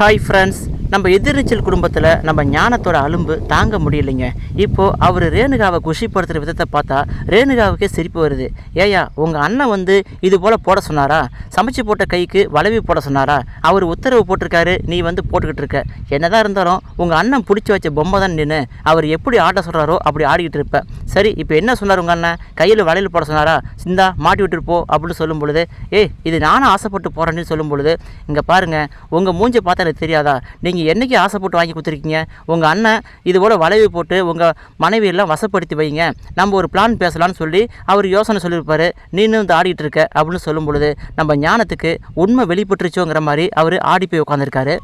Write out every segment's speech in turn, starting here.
Hi friends நம்ம எதிர்நீச்சல் குடும்பத்தில் நம்ம ஞானத்தோட அலும்பு தாங்க முடியலைங்க. இப்போது அவர் ரேணுகாவை குஷிப்படுத்துகிற விதத்தை பார்த்தா ரேணுகாவுக்கே சிரிப்பு வருது. ஏயா உங்கள் அண்ணன் வந்து இது போல் போட சொன்னாரா? சமைச்சு போட்ட கைக்கு வளைவி போட சொன்னாரா? அவர் உத்தரவு போட்டிருக்காரு நீ வந்து போட்டுக்கிட்டு இருக்க. என்னதான் இருந்தாலும் உங்கள் அண்ணன் பிடிச்சி வச்ச பொம்மை தான் நின்று அவர் எப்படி ஆட சொல்கிறாரோ அப்படி ஆடிக்கிட்டு இருப்பேன் சரி இப்போ என்ன சொன்னார் உங்கள் அண்ணன்? கையில் வளையல் போட சொன்னாரா? சிந்தா மாட்டி விட்டுட்டு போ அப்படின்னு சொல்லும் பொழுது ஏய் இது நானும் ஆசைப்பட்டு போகிறேன்னு சொல்லும் பொழுது இங்கே பாருங்கள் உங்கள் மூஞ்சை பார்த்தா எனக்கு தெரியாதா? நீங்கள் என்னைக்கு ஆசைப்பட்டு வாங்கி கொடுத்துருக்கீங்க? உங்கள் அண்ணன் இது போல் வளைவு போட்டு உங்கள் மனைவியெல்லாம் வசப்படுத்தி வைங்க. நம்ம ஒரு பிளான் பேசலாம்னு சொல்லி அவர் யோசனை சொல்லியிருப்பாரு. நீனும் இந்த ஆடிட்டு இருக்க? அப்படின்னு சொல்லும் பொழுது நம்ம ஞானத்துக்கு உண்மை வெளிப்பட்டுருச்சோங்கிற மாதிரி அவர் ஆடி போய் உட்காந்துருக்காரு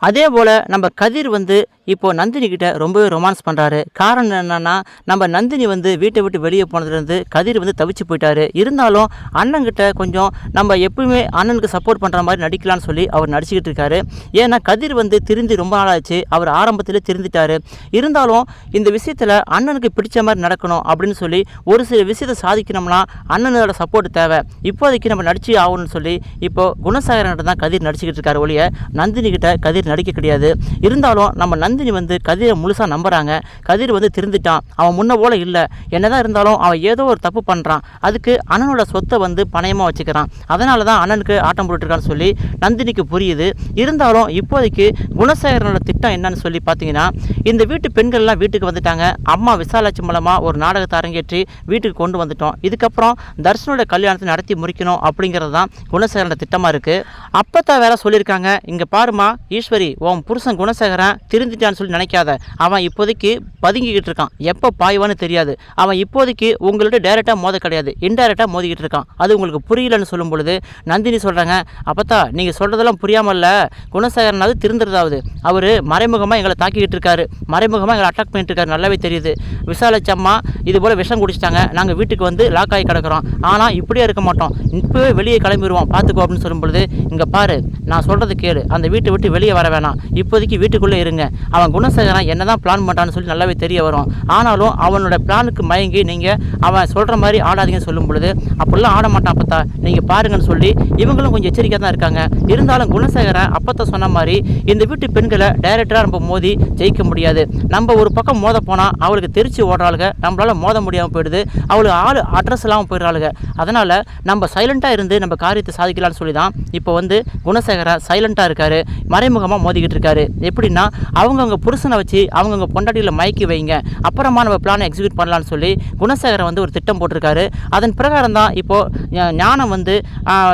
அதே போல் நம்ம கதிர் வந்து இப்போது நந்தினி கிட்ட ரொம்பவே ரொமான்ஸ் பண்ணுறாரு காரணம் என்னென்னா நம்ம நந்தினி வந்து வீட்டை விட்டு வெளியே போனதுலேருந்து கதிர் வந்து தவிச்சு போயிட்டாரு. இருந்தாலும் அண்ணன்கிட்ட கொஞ்சம் நம்ம எப்பவுமே அண்ணனுக்கு சப்போர்ட் பண்ணுற மாதிரி நடிக்கலாம்னு சொல்லி அவர் நடிச்சுக்கிட்டு இருக்காரு. ஏன்னா கதிர் வந்து திருந்தி ரொம்ப நாளாச்சு. அவர் ஆரம்பத்தில் திருந்திட்டார். இருந்தாலும் இந்த விஷயத்தில் அண்ணனுக்கு பிடிச்ச மாதிரி நடக்கணும் அப்படின்னு சொல்லி ஒரு சில விஷயத்தை சாதிக்கணும்னா அண்ணனோட சப்போர்ட் தேவை. இப்போதைக்கு நம்ம நடிச்சு ஆகணும்னு சொல்லி இப்போ குணசாகரன்கிட்ட தான் கதிர் நடிச்சுக்கிட்டு இருக்காரு ஒழிய நந்தினி கிட்ட கதிர் நடிக்க கிடையாது. இருந்தாலும் நம்ம நந்தினி வந்து கதிரை முழுசாக நம்புகிறாங்க கதிர் வந்து திருந்துட்டான். அவன் முன்ன போல இல்லை. என்னதான் இருந்தாலும் அவன் ஏதோ ஒரு தப்பு பண்ணுறான் அதுக்கு அண்ணனோட சொத்தை வந்து பணயமாக வச்சுக்கிறான். அதனால தான் அண்ணனுக்கு ஆட்டம் போட்டுருக்கான்னு சொல்லி நந்தினிக்கு புரியுது. இருந்தாலும் இப்போதைக்கு குணசேகரனோட திட்டம் என்னன்னு சொல்லி பார்த்தீங்கன்னா இந்த வீட்டு பெண்கள்லாம் வீட்டுக்கு வந்துட்டாங்க. அம்மா விசாலாட்சி மூலமாக ஒரு நாடகத்தை அரங்கேற்றி வீட்டுக்கு கொண்டு வந்துட்டோம். இதுக்கப்புறம் தர்ஷனோட கல்யாணத்தை நடத்தி முடிக்கணும் அப்படிங்கிறது தான் குணசேகரனோட திட்டமாக இருக்குது அப்பத்தான் வேற சொல்லியிருக்காங்க. இங்கே பாருமா ஈஸ்வரி உன் புருஷன் குணசேகரன் திருந்திட்டான்னு சொல்லி நினைக்காத. அவன் இப்போதைக்கு பதுங்கிக்கிட்டு இருக்கான். எப்போ பாய்வான்னு தெரியாது. அவன் இப்போதைக்கு உங்கள்ட்ட டைரெக்டாக மோத கிடையாது. இன்டைரக்டாக மோதிக்கிட்டு இருக்கான். அது உங்களுக்கு புரியலன்னு சொல்லும் பொழுது நந்தினி சொல்கிறாங்க அப்பத்தா நீங்கள் சொல்கிறதெல்லாம் புரியாமல்ல. குணசேகரனாவது திருந்துறதாவது. அவர் மறைமுகமாக எங்களை தாக்கிக்கிட்டு இருக்காரு. மறைமுகமாக எங்களை அட்டாக் பண்ணிட்டு இருக்காரு. நல்லாவே தெரியுது. விசாலச்சம்மா இது போல் விஷம் குடிச்சிட்டாங்க. நாங்கள் வீட்டுக்கு வந்து லாக் ஆகி கிடக்குறோம். ஆனால் இப்படியே இருக்க மாட்டோம். இப்போவே வெளியே கிளம்பிடுவோம் பார்த்துக்கோ அப்படின்னு சொல்லும் பொழுது இங்கே பாரு நான் சொல்கிறது கேளு. அந்த வீட்டை விட்டு வெளியே வர வர வேணாம். இப்போதைக்கு வீட்டுக்குள்ளே இருங்க. அவன் குணசேகரன் என்ன தான் பிளான் பண்ணுறான்னு சொல்லி நல்லாவே தெரிய வரும். ஆனாலும் அவனோட பிளானுக்கு மயங்கி நீங்கள் அவன் சொல்கிற மாதிரி ஆடாதீங்கன்னு சொல்லும் பொழுது அப்படிலாம் ஆட மாட்டான் அப்பத்தா. நீங்கள் பாருங்கன்னு சொல்லி இவங்களும் கொஞ்சம் எச்சரிக்கையாக தான் இருக்காங்க. இருந்தாலும் குணசேகரன் அப்பத்தா சொன்ன மாதிரி இந்த வீட்டு பெண்களை டைரக்டராக நம்ம மோதி ஜெயிக்க முடியாது. நம்ம ஒரு பக்கம் மோத போனால் அவளுக்கு தெரிச்சு ஓடுறாளுங்க நம்மளால் மோத முடியாமல் போயிடுது. அவளுக்கு ஆள் அட்ரஸ் இல்லாமல் போயிடுறாளுங்க அதனால் நம்ம சைலண்ட்டாக இருந்து நம்ம காரியத்தை சாதிக்கலாம்னு சொல்லி தான் இப்போ வந்து குணசேகரன் சைலண்ட்டாக இருக்கார். மறைமுகமாக மோதிக்கிட்டு இருக்காரு. எப்படின்னா அவங்கவுங்க புருஷனை வச்சு அவங்கவுங்க பொண்டாட்டியில் மயக்கி வைங்க. அப்புறமா நம்ம பிளானை எக்ஸிக்யூட் பண்ணலான்னு சொல்லி குணசேகரன் வந்து ஒரு திட்டம் போட்டிருக்காரு. அதன் பிரகாரம் தான் இப்போது ஞானம் வந்து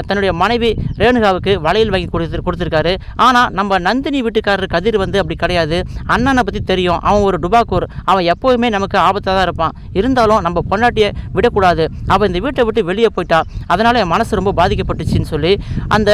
தன்னுடைய மனைவி ரேணுகாவுக்கு வளையல் வாங்கி கொடுத்து கொடுத்துருக்காரு. ஆனால் நம்ம நந்தினி வீட்டுக்காரர் கதிர் வந்து அப்படி கிடையாது. அண்ணனை பற்றி தெரியும். அவன் ஒரு டுபாக்கூர். அவன் எப்போவுமே நமக்கு ஆபத்தாக தான் இருப்பான். இருந்தாலும் நம்ம பொண்டாட்டியை விடக்கூடாது. அவள் இந்த வீட்டை விட்டு வெளியே போயிட்டா அதனால் என் மனசு ரொம்ப பாதிக்கப்பட்டுச்சுன்னு சொல்லி அந்த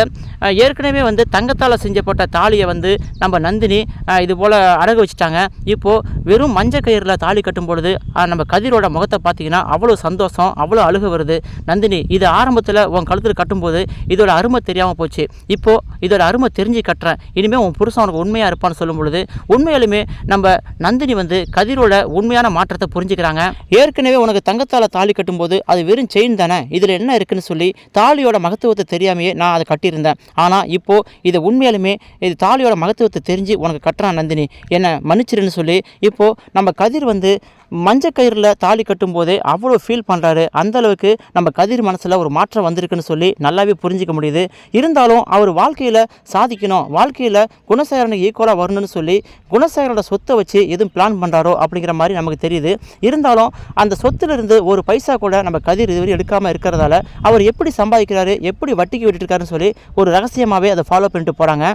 ஏற்கனவே வந்து தங்கத்தால் செஞ்சப்பட்ட தாலியை வந்து வந்து நம்ம நந்தினி இது போல் அடகு வச்சுட்டாங்க. இப்போது வெறும் மஞ்சள் கயிறில் தாலி கட்டும் பொழுது நம்ம கதிரோட முகத்தை பார்த்தீங்கன்னா அவ்வளோ சந்தோஷம் அவ்வளோ அழுக வருது. நந்தினி இது ஆரம்பத்தில் உன் கழுத்தில் கட்டும்போது இதோட அருமை தெரியாமல் போச்சு. இப்போது இதோட அருமை தெரிஞ்சு கட்டுறேன். இனிமேல் உன் புருஷன் உனக்கு உண்மையாக இருப்பான்னு சொல்லும் பொழுது உண்மையாலுமே நம்ம நந்தினி வந்து கதிரோட உண்மையான மாற்றத்தை புரிஞ்சுக்கிறாங்க. ஏற்கனவே உனக்கு தங்கத்தால் தாலி கட்டும்போது அது வெறும் செயின் தானே? இதில் என்ன இருக்குன்னு சொல்லி தாலியோட மகத்துவத்தை தெரியாமையே நான் அதை கட்டியிருந்தேன். ஆனால் இப்போது இதை உண்மையாலுமே இது தாலியோட மகத்துவத்தை தெரிஞ்சு உனக்கு கட்டுறான் நந்தினி. என்னை மன்னிச்சிருன்னு சொல்லி இப்போது நம்ம கதிர் வந்து மஞ்சள் கயிறில் தாலி கட்டும்போதே அவ்வளோ ஃபீல் பண்ணுறாரு அந்தளவுக்கு நம்ம கதிர் மனசில் ஒரு மாற்றம் வந்திருக்குன்னு சொல்லி நல்லாவே புரிஞ்சிக்க முடியுது. இருந்தாலும் அவர் வாழ்க்கையில் சாதிக்கணும் வாழ்க்கையில் குணசேகரனுக்கு ஈக்குவலாக வரணும்னு சொல்லி குணசேகரோட சொத்தை வச்சு எதுவும் பிளான் பண்ணுறாரோ அப்படிங்கிற மாதிரி நமக்கு தெரியுது. இருந்தாலும் அந்த சொத்துலேருந்து ஒரு பைசா கூட நம்ம கதிர் இதுவரை எடுக்காமல் இருக்கிறதால அவர் எப்படி சம்பாதிக்கிறாரு எப்படி வட்டிக்கு விட்டுட்டு இருக்காருன்னு சொல்லி ஒரு ரகசியமாகவே அதை ஃபாலோ பண்ணிட்டு போகிறாங்க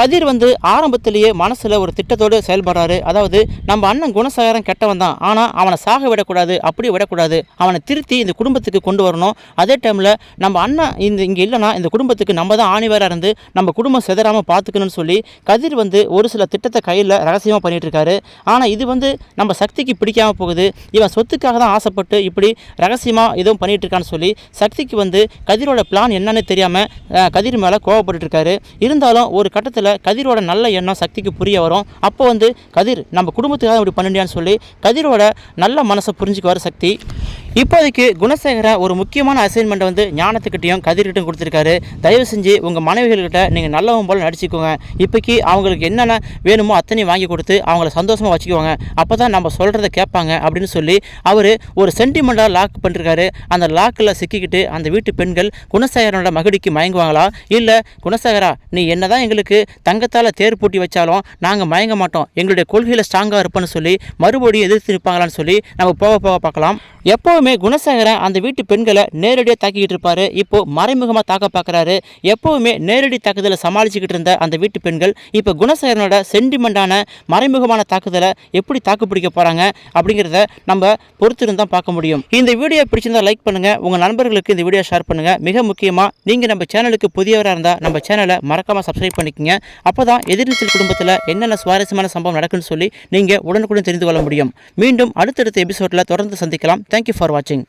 கதிர் வந்து ஆரம்பத்திலேயே மனசில் ஒரு திட்டத்தோடு செயல்படுறாரு. அதாவது நம்ம அண்ணன் குணசேகரன் கெட்டவன் தான் ஆனால் அவனை சாக விடக்கூடாது அப்படி விடக்கூடாது. அவனை திருத்தி இந்த குடும்பத்துக்கு கொண்டு வரணும். அதே டைமில் நம்ம அண்ணன் இந்த இங்கே இல்லைனா இந்த குடும்பத்துக்கு நம்ம தான் ஆணிவராக இருந்து நம்ம குடும்பம் செதறாமல் பார்த்துக்கணும்னு சொல்லி கதிர் வந்து ஒரு சில திட்டத்தை கையில் ரகசியமாக பண்ணிகிட்ருக்காரு ஆனால் இது வந்து நம்ம சக்திக்கு பிடிக்காமல் போகுது. இவன் சொத்துக்காக தான் ஆசைப்பட்டு இப்படி ரகசியமாக எதுவும் பண்ணிகிட்ருக்கான்னு சொல்லி சக்திக்கு வந்து கதிரோட பிளான் என்னன்னு தெரியாமல் கதிர் மேலே கோவப்பட்டுருக்காரு இருந்தாலும் ஒரு கட்டத்தில் கதிரோட நல்ல எண்ணம் சக்திக்கு புரிய வரும். அப்போ வந்து கதிர் நம்ம குடும்பத்துக்காக இப்படி பண்ணியான்னு சொல்லி கதிரோட நல்ல மனசை புரிஞ்சுக்குவார் சக்தி. இப்போதைக்கு குணசேகர ஒரு முக்கியமான அசைன்மெண்ட் வந்து ஞானத்துக்கிட்டையும் கதிர்கிட்டையும் கொடுத்துருக்காரு. தயவு செஞ்சு உங்கள் மனைவிகள்கிட்ட நீங்கள் நல்லவன் போல் நடிச்சுக்கோங்க. இப்போக்கி அவங்களுக்கு என்னென்ன வேணுமோ அத்தனையும் வாங்கி கொடுத்து அவங்கள சந்தோஷமாக வச்சுக்குவாங்க அப்போ தான் நம்ம சொல்கிறத கேட்பாங்க அப்படின்னு சொல்லி அவர் ஒரு சென்டிமெண்ட்டாக லாக் பண்ணிருக்காரு. அந்த லாக்கில் சிக்கிக்கிட்டு அந்த வீட்டு பெண்கள் குணசேகரனோட மகிடிக்கு மயங்குவாங்களா? இல்லை குணசேகரா நீ என்ன தான் எங்களுக்கு தங்கத்தால் தேர் பூட்டி வச்சாலும் நாங்கள் மயங்க மாட்டோம். எங்களுடைய கொள்கையில் ஸ்ட்ராங்காக இருப்போம்னு சொல்லி மறுபடியும் எதிர்த்து நிற்பாங்களான்னு சொல்லி நம்ம போக போக பார்க்கலாம். எப்பவுமே குணசேகரன் அந்த வீட்டு பெண்களை நேரடியாக தாக்கிக்கிட்டு இருப்பாரு. இப்போ மறைமுகமாக தாக்க பார்க்குறாரு. எப்போவுமே நேரடி தாக்குதலை சமாளிச்சுக்கிட்டு இருந்த அந்த வீட்டு பெண்கள் இப்போ குணசேகரனோட சென்டிமெண்டான மறைமுகமான தாக்குதலை எப்படி தாக்குப்பிடிக்க போகிறாங்க அப்படிங்கிறத நம்ம பொறுத்திருந்து தான் பார்க்க முடியும். இந்த வீடியோ பிடிச்சிருந்தா லைக் பண்ணுங்கள் உங்கள் நண்பர்களுக்கு இந்த வீடியோ ஷேர் பண்ணுங்கள் மிக முக்கியமாக நீங்கள் நம்ம சேனலுக்கு புதியவராக இருந்தால் நம்ம சேனலை மறக்காமல் சப்ஸ்கிரைப் பண்ணிக்கங்க. அப்போ தான் எதிர்நீச்சல் குடும்பத்தில் என்னென்ன சுவாரஸ்யமான சம்பவம் நடக்குன்னு சொல்லி நீங்கள் உடனுக்குடன் தெரிந்து கொள்ள முடியும். மீண்டும் அடுத்தடுத்த எபிசோடில் தொடர்ந்து சந்திக்கலாம். Thank you for watching.